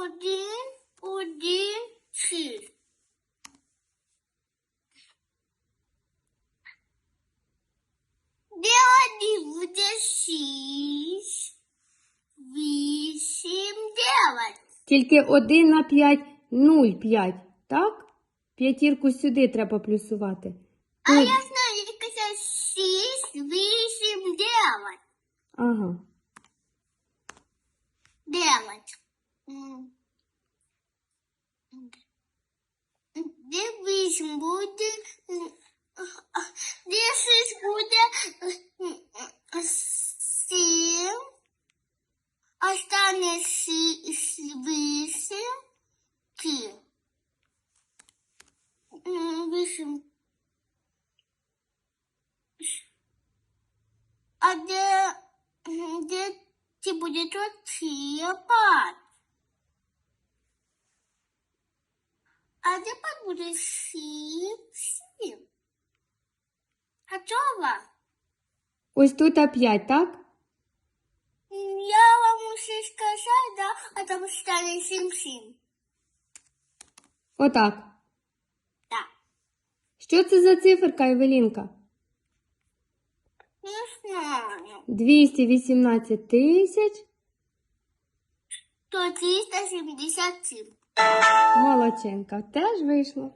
один, один, шість. Де один буде шість, вісім, дев'ять. Тільки 1 на 5 0, 5, так? П'ятірку сюди треба плюсувати. А я знаю, яке це шість, вісім, дев'ять. Ага. Дев'ять. Вісім буде, м, а, де шість буде сім, остане шість, вісім, ті. Вісім. А де, де ті буде тут п'ять? А де п'ять буде сім, сім? Готова? Ось тут а 5, так? Я вам усе сказала, да? А там стане сім, сім. Отак. Так. Що це за циферка, Евелінка? Не знаю. 218 тисяч. То 377. Молодчинка. Теж вийшло.